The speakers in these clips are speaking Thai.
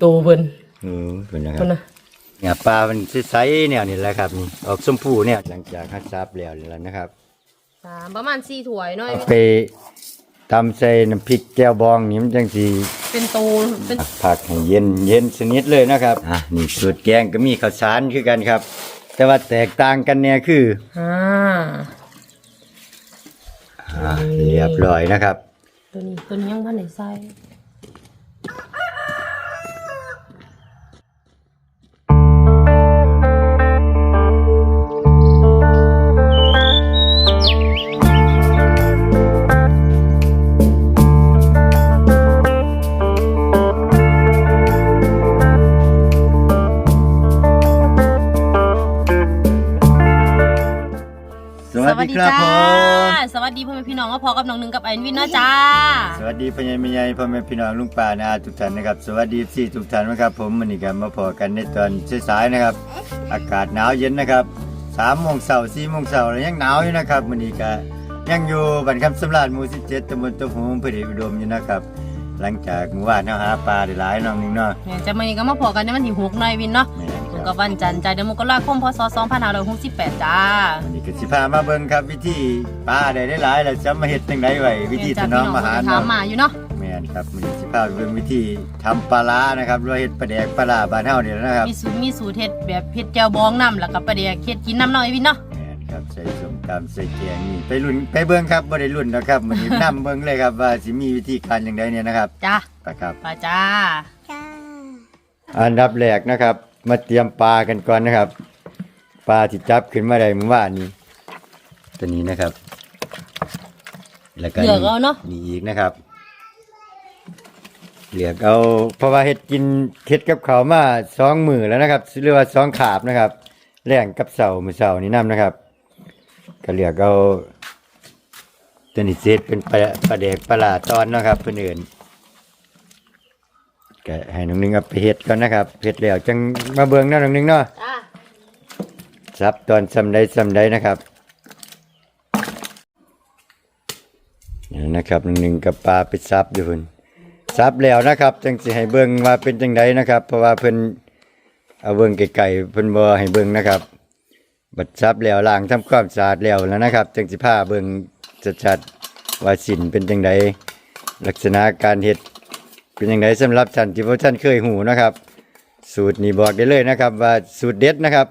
โตเพิ่นอืมเป็นนะครัเพิ่บนน่ะเนี่ยปลามันใสๆเนี่ยนี่แหละครับนี่ออกชมพูเนี่ยหลังจากฮัดซับแล้วนี่แหล้วนะครับสามประมาณ4ถ้วยเนาะเอาไปตำใส่น้ำพริกแก้วบองนี่มันจังสี เป็นโตเป็นผักให้เย็นเย็นสนิทเลยนะครับ อะนี่สูตรแกงก็มีข้าวสารคือกันครับ แต่ว่าแตกต่างกันเนี่ยคืออ่าอ่าเรียบร้อยนะครับ ตัวนี้ตัวนี้ยังบ่ได้ใส่ ครับผมสวัสดีพ่อแม่พี่น้องก็พอกับน้องหนึงกับไอ้วินนะจ้า สวัสดีพ่อใหญ่แม่ใหญ่พ่อแม่พี่น้องลุงป้านะทุกท่านนะครับสวัสดีสี่ทุกท่านนะครับ ผมมันนี่กันมาพอกันในตอนสายๆนะครับ อากาศหนาวเย็นนะครับสามโมงเสาร์สี่โมงเสาร์แล้วยังหนาวอยู่นะครับมันนี่ก็ยังอยู่บันคำสำราญหมู่สิบเจ็ดตำบลตะหูพอดีอุดมอยู่นะครับ หลังจากเมื่อวานเราหาปลาได้หลายน้องหนึงเนาะ เนี่ยจะมาอีกก็มาพอกันในวันที่6หน่อยวินเนาะแม่นถูค กรักับบวันจันทร์จ้าเดือนมกราคมพศ2568จ้าวันนี้ก็สิพามาเบิ่งครับวิธีปลาได้หลายๆแล้วจะมาเฮ็ดจังไดไว้วิธีถนอมอาหารถามเนาะมาอยู่เนาะแม่นครับมันนี้สิพาไปเบิ่งวิธีทำปลาร้านะครับหรือว่าเฮ็ดปลาแดกปลาร้าบ้านเฮานี่แหละนะครับ มีสูตรมีสูตรเฮ็ดแบบเฮ็ดแจ่วบองน้ำแล้วก็ประเดี๋ยวเฮ็ดกินน้ำเนาะไอ้วินเนาะแม่นครับใส่สมตำใส่แกงนี่ไปรุ่นไปเบิ่งครับบ่ได้รุ่นนะครับมันนี้นํเบิ่งเลยครับว่าสิมีวิธีการจังไดเนี่ยนะครับจ้าไปครับไปจ้าอันดับแรกนะครับ มาเตรียมปลากันก่อนนะครับ ปลาที่จับขึ้นมาได้เมื่อวานนี้ ตัวนี้นะครับ แล้วก็เหลือกเอาเนาะนี่อีกนะครับ เหลือกเอาเพราะว่าเฮ็ดกินเฮ็ดกับเขาวมาสองมือแล้วนะครับหรือว่าสองขาบนะครับ แรงกับเสามือเสานี่นํนะครับ ก็เหลือกเอาตัวนี้เจ็ดเป็นปลาปลาแดกปลาหลาตอนเนาะครับเพื่อนอื่น ก็ให้น้องนึงเอาไปเฮ็ดก่อนนะครับเฮ็ดแล้วจังมาเบิ่งเนาะน้องนึงเนาะจ้าซับตอนซำใดซำใดนะครับนี่นะครับน้องนึงกับปลาไปซับอยู่เพิ่นซับแล้วนะครับจังสิให้เบิ่งว่าเป็นจังไดนะครับ เพราะว่าเพิ่นเอาเบิ่งไกลๆเพิ่นบ่ให้เบิ่งนะครับ บัดซับแล้วล้างทำความสะอาดแล้วแล้วนะครับจังสิพาเบิ่งชัดๆว่าสินเป็นจังไดลักษณะการเฮ็ด เป็นยังไงสำหรับท่านที่พวกท่านเคยหูนะครับ สูตรนี้บอกได้เลยนะครับ ว่าสูตรเด็ดนะครับ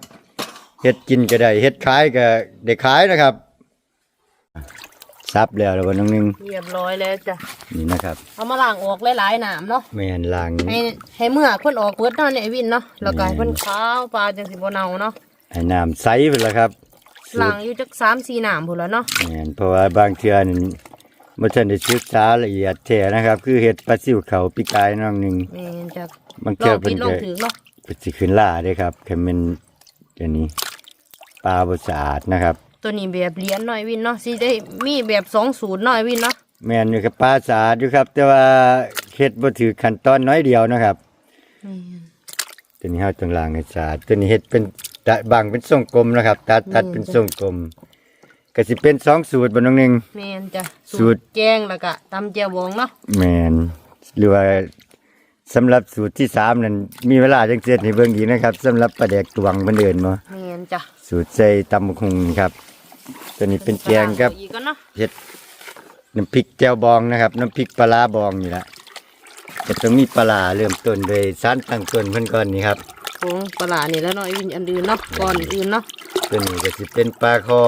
เฮ็ดกินก็ได้เฮ็ดขายก็ได้ขายนะครับซับแล้วแล้ววันนึงนึงเรียบร้อยแล้วจ้ะนี่นะครับเอามาล้างออกหลายๆน้ำเนาะแม่นล้างให้ให้เมื่อเพิ่นออกเบิดเนาะเนี่ยไอ้วินเนาะแล้วก็ให้เพิ่นขาวปลาจังสิบ่เน่าเนาะให้น้ำใสไปแล้วครับสูล้าตงรอยู่จัก3-4น้ำพุ่นแล้วเนาะแม่นเพราะว่าบางเทื่อนี่ บ่ทันได้ศึกษาละเอียดแท้นะครับ คือเฮ็ดปลาซิวเขาปีกายน้องหนึงแม่นจ้ะบางลเทื่อองเพิ่ผินดลก็องถือเนาะก็สิขึ้นล่าเด้ครับคันแม่นอันนี้ปลาบ่สะอาดนะครับ ตัวนี้แบบเหรียญหน่อยวินเนาะสิได้มีแบบสองศูนย์หน่อยวินเนาะแม่นอยู่กับปลาสะอาดอยู่ครับ แต่ว่าเฮ็ดบ่ถือขั้นตอนน้อยเดียวนะครับตัวนี้เฮาต้องล้างให้สะอาดตัวนี้เฮ็ดเป็นตะบังเป็นทรงกลมนะครับ ตัดตัดเป็นทรงกลม ก็สิเป็นสองสูตรบ่น้องหนึงแมนจ้ะสูตร แกงแล้วก็ตำเจียวบองเนาะแม่นหรือว่าสำหรับสูตรที่สามนั้นมีเวลาจังเสร็จให้เบิ่งอีกนะครับสำหรับปลาแดกตวงเพิ่นเอิ้นบ่แมนจ้ะสูตรใส่ตำบักหุ่งนี่ครับ ตัวนี้เป็นแกงครับ อีกก็เนาะเฮ็ดน้ำพริกแจ่วบองนะครับ น้ำพริกปลาร้าบองนี่ละจะต้องมีปลาร้าเริ่มต้นโดยสารตั้งต้นเพิ่นก่อนนี่ครับผงปลาร้านี่แล้วเนาะไอ้วินอันอื่นเนาะก่อนอื่นเนาะตัวนี้ก็สิเป็นปลาคอ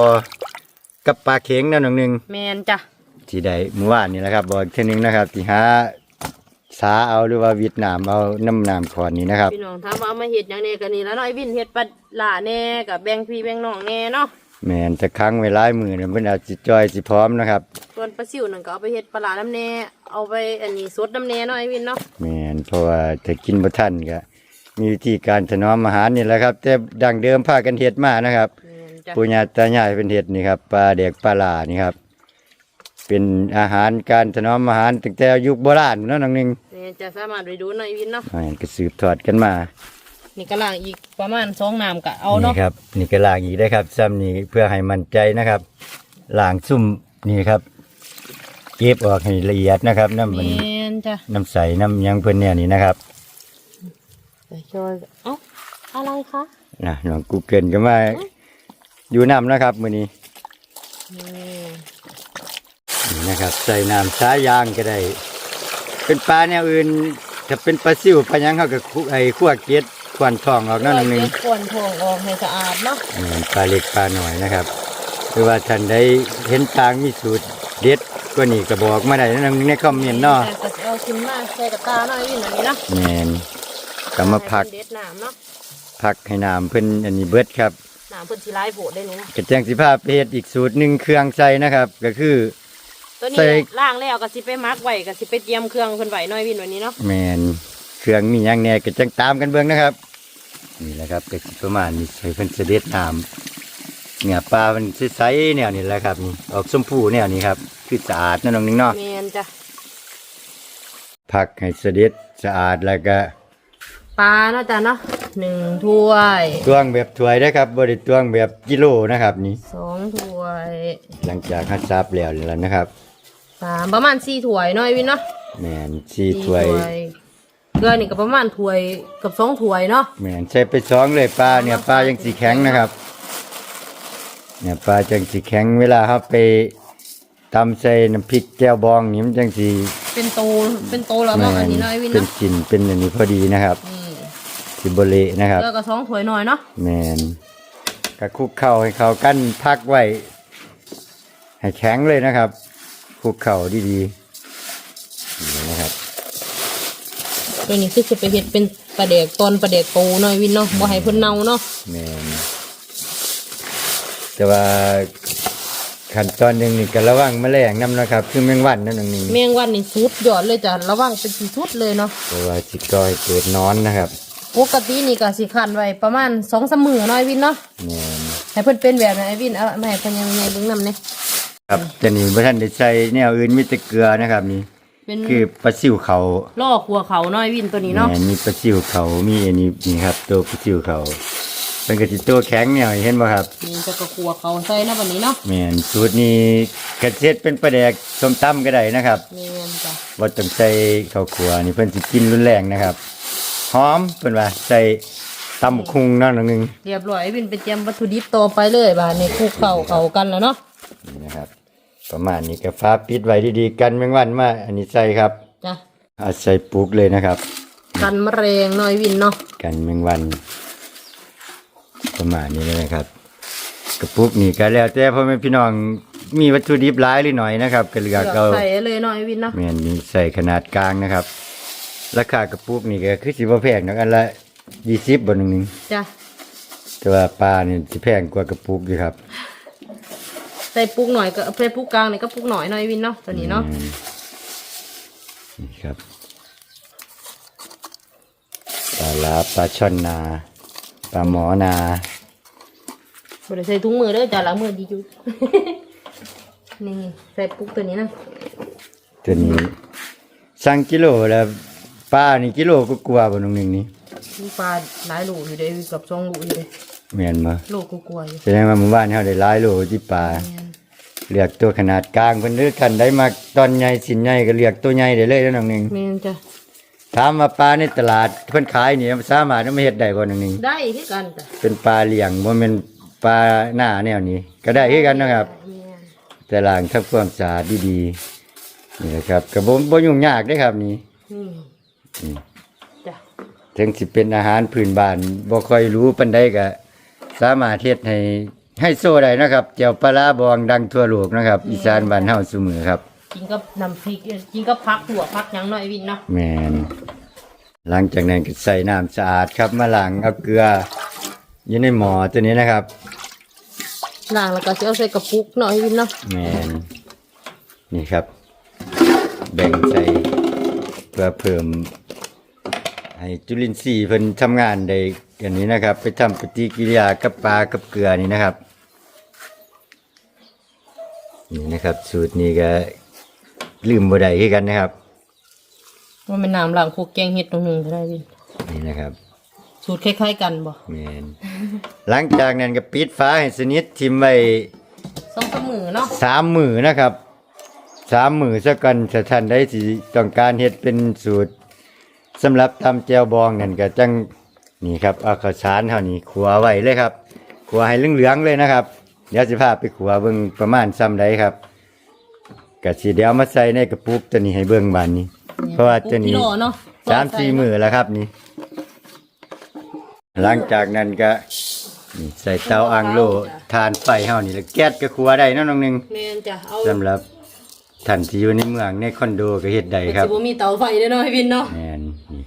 กับปลาเข็งนะน้องหนึงแมนจ้ะที่ได้เมื่อวานนี่แหละครับบอกอีกเทีนึงนะครับที่หาสาเอาหรือว่าเวียดนามเอาน้ำน้ำขอนนี่นะครับพี่น้องถามว่าเอามาเฮ็ดหยังแน่กันนี่แล้วเนาะไอ้วินเฮ็ดปลาร้าแน่กับแบ่งพี่แบ่งน้องแน่เนาะแม่นจะค้างไว้หลายมือเนี่ยเพิ่นอาจสิจอยสิพร้อมนะครับส่วนปลาซิวนั่นก็เอาไปเฮ็ดปลาร้าน้ำแน่เอาไปอันนี้สดน้ำแน่เนาะไอ้วินเนาะแม่นเพราะว่าถ้ากินบ่ทันก็มีวิธีการถนอมอาหารนี่แหละครับ แต่ดังเดิมพากันเฮ็ดมานะครับแมนจ้ะ ปู่ย่าตายายเป็นเห็ดนี่ครับปลาเด็กปลาหลานี่ครับ เป็นอาหารการถนอมอาหารตั้งแต่ยุคโบราณเนาะน้องหนึงแมนจะสามารถไปดูเนาะไอ้วินเนาะอ่าก็สืบทอดกันมา นี่ก็ล้างอีกประมาณสองน้ำก็เอาเนาะนี่ครับนี่ก็ล้างอีกได้ครับซ้ำนี่เพื่อให้มั่นใจนะครับล้างซุ่มนี่ครับ เก็บออกให้ละเอียดนะครับน้ำแมมันนจ้ะน้ำใสน้ำหยังเพิ่นเนี่ยนี่นะครับใส่จอยเอ้าอะไรคะนะน้องกูเกิลก็มา อยู่น้ำนะครับมื้อนี้นี่นี่นะครับใส่น้ำสายยางก็ได้ เป็นปลาแนวอื่นถ้าเป็นปลาซิวปลาหยังเขาก็คุไอ้ขั่วเกล็ดควันทองออกนั่นนึงเควรถ่วงออกให้สะอาดเนาะอืมปลาเล็กปลาหน่อยนะครับหรือว่าท่านได้เห็นต่างมีสูตรเด็ดก็นี่ก็บอกมาได้นั่นในคอมเมนต์เนาะแต่ก็สิเอาขึ้นมาใส่กระตาหน่อยวินอันนี้เนาะแมนก็มาพักให้เด็ดน้ำเนาะพักให้น้ำเพิ่นอันนี้เบิดครับ น้ำเพิ่นสิไล่โผล่ได้หนูกระแจงสิภาพเฮ็ดอีกสูตรหนึ่งเครื่องใส่นะครับ ก็คือ ตัวใส่นี้ล่างแล้วก็สิไปมักไว้ก็สิไปเตรียมเครื่องเพิ่นไว้หน่อยวินวันนี้เนาะแมนเครื่องมีหยังแหน่กระจังตามกันเบิ่งนะครับ นี่แหละครับก็สิประมาณนี้ใส่เพิ่นเสด็จน้ำเนี่ยปลามันใสๆแนวนี้แหละครับนี่ออกชมพูแนวนี้ครับคือสะอาดเนั่นน้องนึงเนาะ แม่นจ้ะพักให้เสด็จสะอาดแล้วก็ ปลาเนาะจ้ะเนาะหนึ่งถ้วยตวงแบบถ้วยนะครับบริตวงแบบกิโลนะครับ นี่ สองถ้วยหลังจากฮัดซับแล้วแล้วนะครับสามประมาณสี่ถ้วยหน่อยวินเนาะแมนชีถ้วยเกลือนี่ก็ประมาณถ้วยกับสองถ้วยเนาะแมนใช้ไปสองเลยปลาเนี่ยปลายังสีแข็งนะครับเนี่ยปลาจังสีแข็งเวลาครับไปตำใส่น้ำพริกแก้วบองนี่มันจังสีเป็นโตเป็นโตแล้วแมเนาะอันนนี้เนาะไอ้วินเป็นเนาะกลิ่นเป็นอันนี้พอดีนะครับ นี่ สิบเละนะครับเกลือก็สองถ้วยหน่อยเนาะแมนก็คลุกเข่าให้เขากั้นพักไว้ให้แข็งเลยนะครับคลุกเข่าดีๆนี่นะครับตัวนี้คือจะไปเฮ็ดเป็นปลาแดกตอนปลาแดกโตหน่อยวินเนาะบ่ให้เพิ่นเน่าเนาะแมนแต่ว่าขั้นตอนหนึ่งนี่ก็ระวังแมลงนํนะครับ คือแมงวันนั่นเองแมงวันนี่สุดยอดเลยจ้ะระวังเป็นที่สุดเลยเนาะเพราะว่าสิก่อให้เกิดนอนนะครับ ปกตินี่ก็สิคันไว้ประมาณสองสามมื้อหน่อยวินเนาะแมนให้เพิ่นเป็นแบบไหนนไอ้วินเอามาให้เพิ่นยังไงเบิ่งนำเนี่ยครับจะนี่บ่ท่านได้ใส่แนวอื่นมีแต่เกลือนะครับนี่เป็นคือปลาซิวเขาล่อครัวเขาหน่อยวินตัวนี้เนาะแมนมีปลาซิวเขามีอันนี้นี่ครับตัวปลาซิวเขาเป็นกระติตัวแข็งเนี่ยเห็นบ่ครับนี่จะกระครัวเขาใส่นะวันนี้เนาะแมนสูตรนี้กระเช็ดเป็นปลาแดกส้มตำก็ได้นะครับนี่นจ้ะว่าต้องใส่ข้าวขัวนี่เพิ่นสิกินรุนแรงนะครับ หอมเพิ่นว่าใส่ตำบักคุงนั่นนึงเรียบร้อยไอ้วินไปเตรียมวัตถุดิบต่อไปเลยบาดนี้คลุกเข้าเข้ากันแล้วเนาะนี่นะครับ ประมาณนี้ก็ฟ้าปิดไว้ดีๆกันแมงวันมาอันนี้ใส่ครับจ้ะเอาใส่ปลูกเลยนะครับ กันมะเร็งหน่อยวินเนาะกันแมงวัน ประมาณนี้เลยนะครับกระปุกนี่ก็แล้วแต่พ่อแม่พี่น้องมีวัตถุดิบหลายหรือหน่อยนะครับก็เลือกเลือกเอาใส่เลยหน่อยวินเนาะแม่นนี่ใส่ขนาดกลางนะครับ ราคากระปุกนี่ก็คือสิบ่แพงนักอันละ20บ่หนึงหนึงจ้ะแต่ว่าปลานี่สิแพงกว่ากระปุกอยู่ครับ ใส่ปุกหน่อยก็ใส่ปุกกลางนี่ก็ปุกหน่อยหน่อยวินเนาะตัวนี้เนาะอืมนี่ครับปลาลาปลาช่อนนาปลาหมอนาบ่ได้ใส่ถุงมือเด้อจ้ะล้างมือดีอยู่นี่ใส่ปุกตัวนี้นะตัวนี้สั่งกิโลแล้ว ปลานี่กิโลก็กลัวาๆบ่น้องหนึงนี่มีปลาหลายโหลอยู่เด้เกับสองโหลอยู่เด้แม่นบ่โหลก็กลัวอยู่แสดงว่าหมู่บ้านเฮาได้หลายโลที่ปลาแม่นเลือกตัวขนาดกลางเพิ่นหรือคันได้มาตอนใหญ่สินใหญ่ก็เลือกตัวใหญ่ได้เลยเด้อน้องหนึงแม่นจ้ะถามว่าปลาในตลาดเพิ่นขายนี่สามารถเอามาเฮ็ดได้บ่น้องหนึงได้คือกันจ้ะเป็นปลาเลี้ยงบ่แม่นปลาหน้าแนวนี้ ก็ได้คือกันนะครับ แม่นแต่ล้างทำความสะอาดดีๆนี่นะครับก็บ่บ่ยุ่งยากเด้ครับนี่ นี่อืม จ้ะถึงสิเป็นอาหารพื้นบ้านบ่ค่อยรู้ปานใดก็สามารถเฮ็ดให้ให้โซ่ได้นะครับเจียวปลาร้าบองดังทั่วโลกนะครับ อีสานบ้านเฮาซุมื้อครับ กินกับน้ำพริกเอ้ยกินกับผักหัวผักหยังหน่อยวินเนาะแม่นหลังจากนั้นก็ใส่น้ำสะอาดครับมาล้างเอาเกลืออยู่ในหม้อตัวนี้นะครับ ล้างแล้วก็สิเอาใส่กระปุกหน่อยวินเนาะแมนนี่ครับ แบ่งใส่เพื่อเพิ่มให้จุลินทรีย์เพิ่นทำงานได้อย่างนี้นะครับ ไปทำปฏิกิริยากับปลากับเกลือนี่นะครับนี่นะครับ สูตรนี้ก็ลืมบ่ได้คือกันนะครับว่าเป็นน้ำล้างพวกแกงเห็ดตรงนึงก็ได้วินนี่นะครับ สูตรคล้ายๆกันบ่แมนหลังจากนั้นก็ปิดฟ้าให้สนิททิมไว้สองสามมือเนาะสามมือนะครับ สามมือสักกันถ้าท่านได้สิต้องการเฮ็ดเป็นสูตรสำหรับตำแจวบองนั่นก็จังนี่ครับเอาข้าวสารเท่านี้ขัวไว้เลยครับขัวให้เหลืองๆเลยนะครับ เดี๋ยวสิพาไปขัวเบิ่งประมาณซ้ำใดครับก็สิเดี๋ยวเอามาใส่ในกระปุกตัวนี้ให้เบิ่งบานนี้ เพราะว่าตัวนี้กิโลเนาะสามสี่มือแล้วครับนี่ หลังจากนั้นก็นี่ใส่เตาอังโลทานไฟเฮานี่แล้วแก๊สก็ขัวได้เนาะน้องหนึงแม่นจ้ะเอาสำหรับ ท่านที่อยู่ในเมืองในคอนโดก็เฮ็ดได้ครับสิบ่มีเตาไฟเด้อเนาะให้วินเนาะแม่นนี่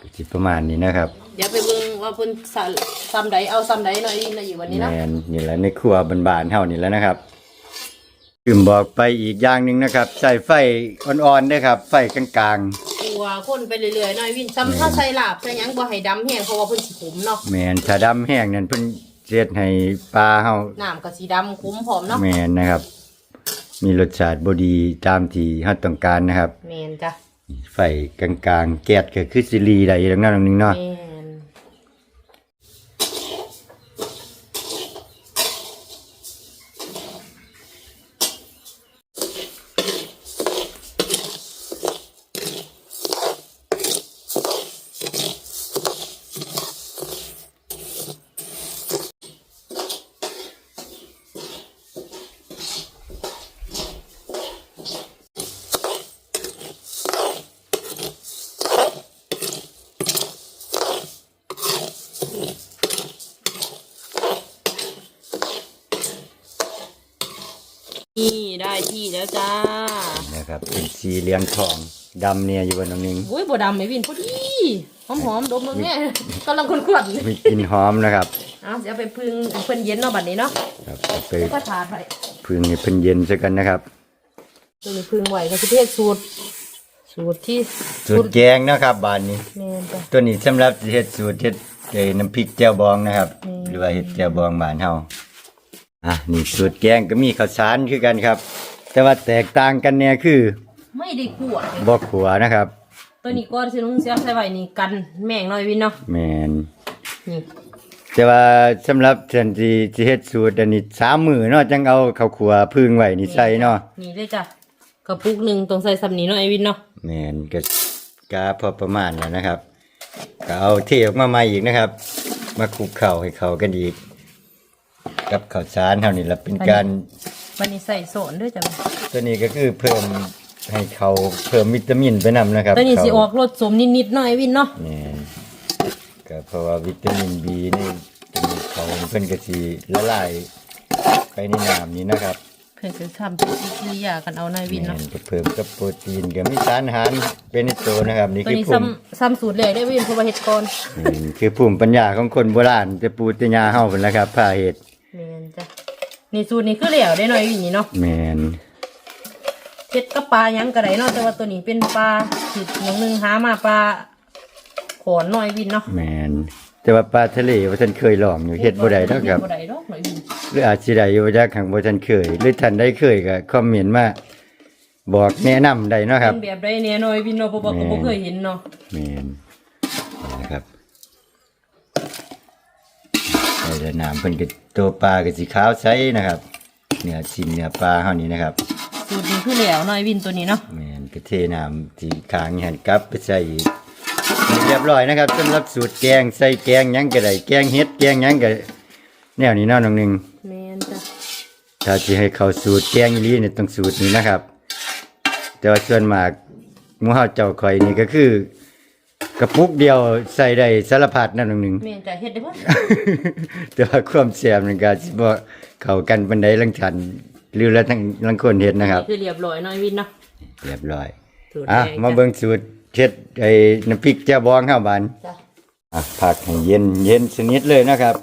ก็สิประมาณนี้นะครับเดี๋ยวไปเบิ่งว่าเพิ่นสะซ้ำใดเอาซ้ำใดหน่อยวินน่ะอยู่วันนี้เนาะแม่นนี่แหละในครัวบ้านๆเฮานี่แหล้วนะครับลืมบอกไปอีกอย่างหนึ่งนะครับใส่ไฟอ่อนๆเด้วยครับ ไฟกลางตัวคนไปเรื่อยๆหน่อยวินซ้ำถ้าใส่ลาบใส่หยังบ่ให้ดำแห้งเพราะว่าเพิ่นสิขมเนาะๆแม่นถ้าดำแห้งนั่นเพิ่นเสียดให้ปลาเฮาน้ำก็สีดำขมพร้อมเนาะ แม่นนะครับ มีรสชาติบ่ดีตามที่เฮาต้องการนะครับแม่นจ้ะไฟกลางๆ แก๊สก็คือสิรีได้ดังนั้นนึงเนาะแม่น ได้ที่แล้วจ้านะครับเป็นสีเหลืองทองดำเนี่ยอยู่บนตรงนึงอุ้ยบ่ดำไหมวินพอดีหอมๆดมเบิ่งแม่กำลังคนขวัญมีกลิ่นหอมนะครับเอาเดี๋ยวไปพึ่งเพิ่นเย็นเนาะบัดนี้เนาะครับเอาไปแล้วก็ถาดไปพึ่งให้เพิ่นเย็นซะกันนะครับตัวนี้พึ่งไหวก็คือเพศสูตรสูตรที่สูตรแกงนะครับบานนี้แม่นจ้ะตัวนี้สำหรับเฮ็ดสูตรเฮ็ดไอ้น้ำพริกแจ่วบองนะครับอืมหรือว่าเฮ็ดแจ่วบองบ้านเฮา อะนี่สูตรแกงก็มีข้าวสารคือกันครับ แต่ว่าแตกต่างกันเนี่ยคือไม่ได้ขั่วเลยบ่ขัวนะครับ ตัวนี้ก้อนสิลุงเสียใส่ไว้นี่กันแม่งหน่อยวินเนาะแม่นนี่แต่ว่าสำหรับท่านที่ที่เฮ็ดสูตรอันนี้สามมื้อเนาะจังเอาข้าวขัวพึ่งไว้นี่ใส่เนาะนี่เลยจ้ะกระปุกหนึ่งต้องใส่สำนีเนาะไอวินเนาะแม่นก็กาพอประมาณแล้วนะครับก็เอาเทออกมาใหม่อีกนะครับ มาคลุกเข้าให้เข้ากันอีก กับข้าวสารเท่านี้ละเป็นการวันนี้ใส่โซนด้วยจ้ะตัวนี้ก็คือเพิ่มให้เขาเพิ่มวิตามินไปนำนะครับตัวนี้สิเข้าออกรสสมนิดๆเนาะไอวินเนาะแม่นก็เพราะว่าวิตามินบีนี่เขาเพิ่นก็สิละลายไปในน้ำนี้นะครับ เพื่อจะทำปฏิกิริยากันเอาหน่อยวินแม่เนาะนก็เพิ่มกับโปรตีนก็มีสารอาหารเป็นในตัวนะครับ นี่ตัวคือนี้ภูมิซ้ำซ้ำสูตรแรกได้วินเพราะว่าเฮ็ดก่อนอืมคือภูมิปัญญาของคนโบราณจะปูติญาเฮาเพิ่นแหละครับผ้าเฮ็ดแม่น จ้ะนี่สูตรนี้คือแล้วได้หน่อยวินนี่เนาะแม่นเฮ็ดกับปลาหยังก็ได้เนาะแต่ว่าตัวนี้เป็นปลาผิดอย่างหนึงหามาปลาขอนหน่อยวินเนาะแม่นแต่ว่าปลาทะเลว่าท่านเคยลองอยู่เฮ็ดบ่ได้ดอกครับเฮ็ดบ่ได้ดอกหน่อยวินหรืออาจสิได้อยู่จากข้างบ่ท่านเคย หรือท่านได้เคยก็คอมเมนต์มาบอกแนะนำได้เนาะครับเป็นแบบใดเนี่ยหน่อยวินเนาะเพราะว่าก็บ่เคยเห็นเนาะแม่นนี่นะครับ ใส่แต่น้ำเพิ่นก็ตัวปลาก็สีขาวใสนะครับเนื้อชิ้นเนื้อปลาเฮานี่นะครับสูตรนี้คือแล้วหน่อยวินตัวนี้เนาะแม่นก็เทน้ำที่ค้างหันกลับไปใส่อีกเรียบร้อยนะครับสำหรับสูตรแกงใส่แกงหยังก็ได้แกงเฮ็ดแกงหยังก็แนวนี้เนาะน้องหนึงแม่นจ้ะถ้าจะให้เข้าสูตรแกงอีหลีเนี่ยต้องสูตรนี้นะครับ แต่ว่าส่วนมากหมูเฮาเจ้าข่อยนี่ก็คือ กระปุกเดียวใส่ได้สารพัดนั่นหนึ่งแม่นจ้ะเฮ็ดได้บ่แต่ว่าความแซ่บมันก็สิบ่เข้ากันปานใดลังฉันหรือละทั้งลังคนเฮ็ดนะครับนี่คือเรียบร้อยหน่อยวินเนาะเรียบร้อยสูตรอะแรกมาจ้ะเบิ่งสูตรเฮ็ดไอ้น้ำพริกแจ่วบองข้าวบานจ้ะอะผักให้เย็นเย็นสนิทเลยนะครับ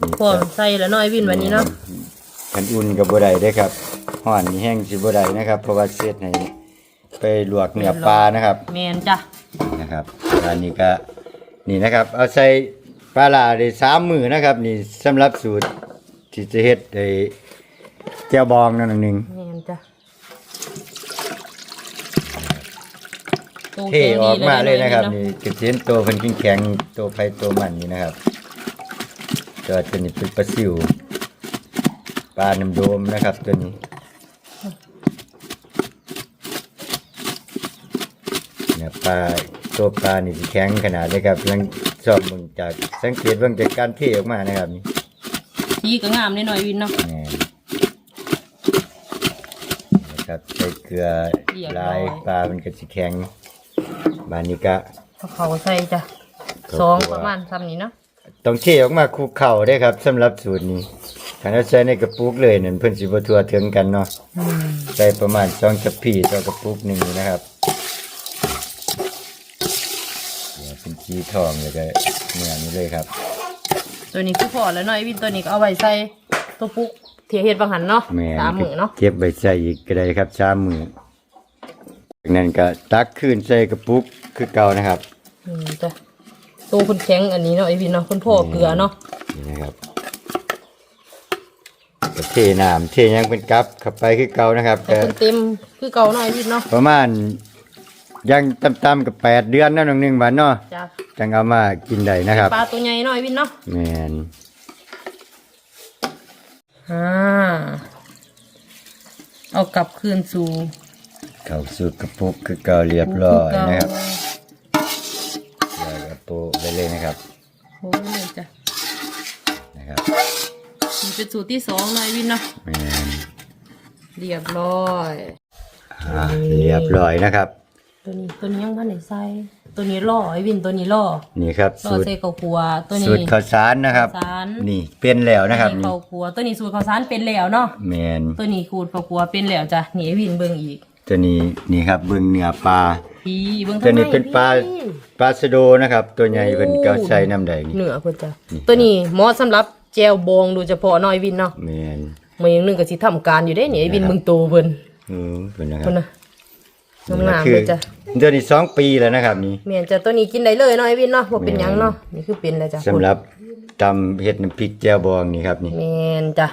นี่พร้อมใส่แล้วหน่อยวินวันนี้เนาะคันอุ่นก็บ่ได้เด้อครับฮ้อนนี่แห้งสิบ่ได้นะครับ เพราะว่าเฮ็ดให้ไปลวกเนื้อปลานะครับแม่นจ้ะ นะครับอันนี้ก็นี่นะครับ เอาใส่ปลาลาได้สามมือนะครับ นี่สำหรับสูตรที่จะเฮ็ดไอ้แจ่วบองนั่นหนึ่งแม่นจ้ะเทออกมาเลยนะครับ นี่กระเทียมโตวเพิ่นแข็งๆโตวไผโตวมันนี่นะครับก็จะนี่เป็นปลาซิวปลาน้ำโดมนะครับตัวนี้ ปลาตัวปลานี่สิแข็งขนาดนี้ครับลังชอบเบิ่งจากสังเกตเบิ่งจากการเทออกมานะครับนี่สีก็งามนิดหน่อยวินเนาะแม่นนะครับใส่เกลือเรียบร้ลาอยยปลามันก็สิแข็งบานนี้ก็ เอาเขาใส่จ้ะครับสองประมาณซ้ำนี้เนาะต้องเทออกมาคลุกเข่าได้ครับสำหรับสูตรนี้ถ้าเราใช้ในกระปุกเลยนั่นเพิ่นสิบ่ทั่วถึงกันเนาะอืม ใส่ประมาณ2จับพี่ต่อกระปุกหนึงนะครับเดี๋ยวเป็นจีทองแล้วก็เนื้อนี้เลยครับ ตัวนี้คือพอแล้วเนาะไอ้วินตัวนี้ก็เอาไว้ใส่ตัวปุ๊กเทียเฮ็ดบางหันเนาะแม่นสามมือเนาะเก็บไว้ใส่อีกก็ได้ครับสามมือจากนั้นก็ตักขึ้นใส่กระปุกคือเก่านะครับอืมจ้ะตัวคุณแข็งอันนี้เนาะไอ้วินเนาะคุณพ่อเกลือเนาะนี่นะครับก็เทน้ำเทหยังเป็นกับเข้าไปคือเก่านะครับแต่ก็คุณเต็มคือเก่าเนาะไอ้วินเนาะประมาณ ยังต่ำๆกับแปดเดือนนั่นหนึ่งวันเนาะจ้ะจังเอามากินได้นะครับปลาตัวใหญ่เนาะไอ้วินเนาะแมนอ่าเอากลับคืนสู่เข้าสู่กระปุกคือเก่าเรียบร้อยนะครับแล้วก็โปะไปเลยนะครับโอ้ยจ้ะนะครับนี่เป็นสูตรที่สองเนาะไอ้วินเนาะแมนเรียบร้อย อ่าเรียบร้อยนะครับ ตัวนี้ตัวนี้ยังพันไหนใส่ตัวนี้ล่อไอ้วินตัวนี้ล่อนี่ครับล่อสูตรใส่ข้าวคั่วตัวนี้สูตรข้าวสารนะครับข้าวสารนี่เป็นแล้วนะครับตัวนี่ข้าวคั่วตัวนี้สูตรข้าวสารเป็นแล้วเนาะแมนตัวนี้ขูดข้าวคั่วเป็นแล้วจ้ะนี่ไอ้วินเบิ่งอีกตัวนี้นี่ครับเบิ่งเนื้อปลาพี่เบิ่งตัวนี้ทำไมเป็นปลาพี่ปลาสะโดนะครับ ตัวใหญ่เพิ่นก็ใส่น้ำแดงนี่เนื้อเพิ่นจ้ะนี่ตัวนี้เหมาะสำหรับแจวบองโดยเฉพาะเนาะไอ้วินเนาะแมนมื้อยังนึงก็สิทำการอยู่เด้นี่ไอ้วินมึงโตเพิ่นอืมเพิ่นนะครัเพิ่บนน่ะ งามๆคืเลยจ้ะตัวนี้สองปีแล้วนะครับ นี่แม่นจ้ะตัวนี้กินได้เลยเนาะไอ้วินเนาะบ่เป็นหยังเนาะนี่คือเป็นแล้วจ้ะสำหรับตำเฮ็ดน้ำพริกแจ่วบองนี่ครับนี่แม่นจ้ะ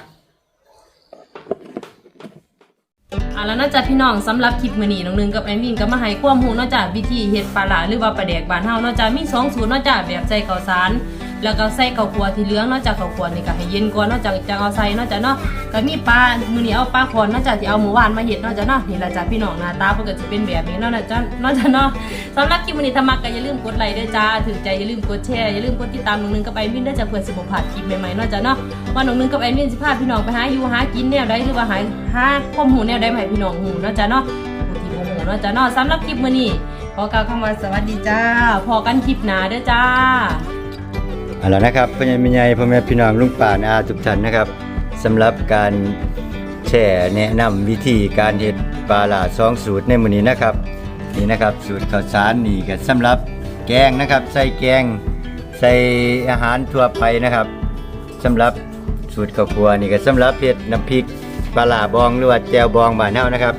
อะแล้วเนอกจากพี่น้องสำหรับคลิปมื้อนี้น้องหนึงกับแอนวินก็มาให้ความรู้เนอกจากวิธีเฮ็ดปลาหลาหรือว่าปลาแดกบ้านเฮาเนอกจากมีสองสูตรเนอกจากแบบใส่ข้าวสาร แล้วก็ใส่ข้าวคั่วที่เหลืองนอกจากข้าวคั่วนี่ก็ให้เย็นก่อนนอกจากจะเอาใส่นอกจากเนาะก็มีปลามื้อนี้เอาปลาคอนนอกจากที่เอาหมูหวานมาเฮ็ดนอกจากเนาะนี่ล่ะจ้ะพี่น้องหน้าตาเพิ่นก็สิเป็นแบบนี้เนาะนะจ๊ะนอกจากเนาะสำหรับคลิปมื้อนี้ถ้ามักก็อย่าลืมกดไลค์ด้วยจ้าถึงใจอย่าลืมกดแชร์อย่าลืมกดติดตามน้องหนึงกับแอนวินด้วยจ้ะเพื่อสิบ่พลาดคลิปใหม่ๆนอกจากเนาะว่าน้องหนึงกับแอนวินสิพาพี่น้องไปหาอยู่หากินแนวใดหรือว่าหาหาข้อมูลแนวใดมาให้พี่น้องฮู้นาะจ้ะเนาะผู้ที่บ่ฮู้เนาะจ้ะเนาะสำหรับคลิปมื้อนี้ขอกล่าวคำว่าสวัสดีจ้า พอกันคลิปหน้าเด้อจ้า เอาละนะครับพ่อใหญ่แม่ใหญ่พ่อแม่พี่น้องลุงป่านาอาทุกท่านนะครับสำหรับการแชร์แนะนำวิธีการเฮ็ดปลาหลาสองสูตรในมื้อนี้นะครับนี่นะครับสูตรข้าวสารนี่ก็สำหรับแกงนะครับ ใส่แกง ใส่อาหารทั่วไปนะครับสำหรับสูตรข้าวครัวนี่ก็สำหรับเฮ็ดน้ำพริกปลาหลาบองหรือว่าแจวบองบ้านเฮานะครับ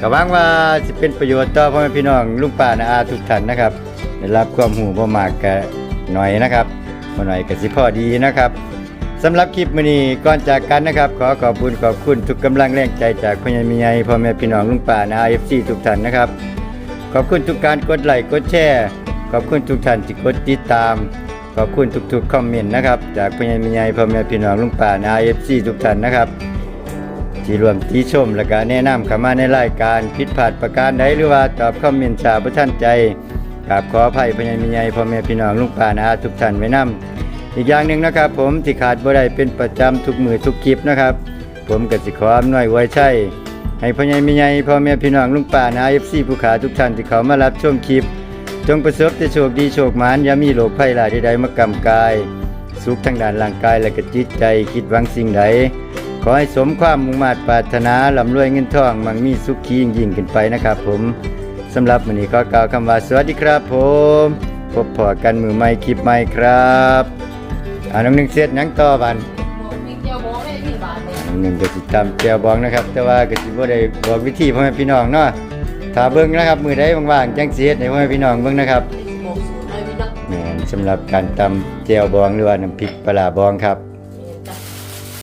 ก็หวังว่าสิเป็นประโยชน์ต่อพ่อแม่พี่น้องลุงป้านาอาทุกท่านนะครับได้รับความรู้บ่มากก็หน่อยนะครับ บ่หน่อยก็สิพ่อดีนะครับสำหรับคลิปมื้อนี้ก่อนจากกันนะครับ ขอขอบคุณขอบคุณทุกกำลังแรงใจจากพ่อใหญ่ม่ใหญ่พ่อแม่พี่น้องลุงป้านาอา FC ทุกท่านนะครับ ขอบคุณทุกการกดไลค์กดแชร์ขอบคุณทุกท่านที่กดติดตาม ขอบคุณทุกๆคอมเมนต์นะครับจากพ่อใหญ่ม่ใหญ่พ่อแม่พี่น้องลุงป่านาเอฟซีทุกท่านนะครับที่รวมที่ชมและก็แนะนำเข้ามาในรายการผิดพลาดประการใดหรือว่าตอบคอมเมนต์ชาบ่ท่านใจ กราบขออภัยพญ่แม่ใหญ่พ่อแม่พี่น้องลุงป่านาทุกท่านไว้นํอีกอย่างหนึ่งนะครับ ผมที่ขาดบ่ได้เป็นประจำทุกมือทุกคลิปนะครับ ผมก็สิขออำนวยไว้ใช่ให้พ่อใหญ่แม่ใหญ่พ่อแม่พี่น้องลุงป่านาเอฟซีผู้ขาทุกท่านที่เขามารับชมคลิป จงประสบแต่โชคดีโชคหมานอย่ามีโรคภัยหลายใดๆมากำกาย สุขทางด้านร่างกายและก็จิตใจคิดหวังสิ่งใด ขอให้สมความมุ่งมา่ปรารถนาลำรวยเงินทอง มั่งมีสุขขียิ่งยิ่งขึ้นไปนะครับผม สำหรับวันนี้ขอกล่าวคำว่าสวัสดีครับผม พบพอกันมือใหม่คลิปใหม่ครับอ่าน้องหนึ่งเสร็จหนังต่อบันมีเกียวบองได้พี่บาทเนี่ยน้องหนึ่งก็สิตามแจวบองนะครับ แต่ว่าก็สิบ่ได้บอกวิธีพ่อแม่พี่น้องเนาะถ้าเบิ่งนะครับมือใดว่างๆจังสิเฮ็ดให้พ่อแม่พี่น้องเบิ่งนะครับบอกสูตรเลยพี่เนาะแม่นสำหรับการตำแจวบองหรือว่าน้ำพริกปลาร้าบองครับ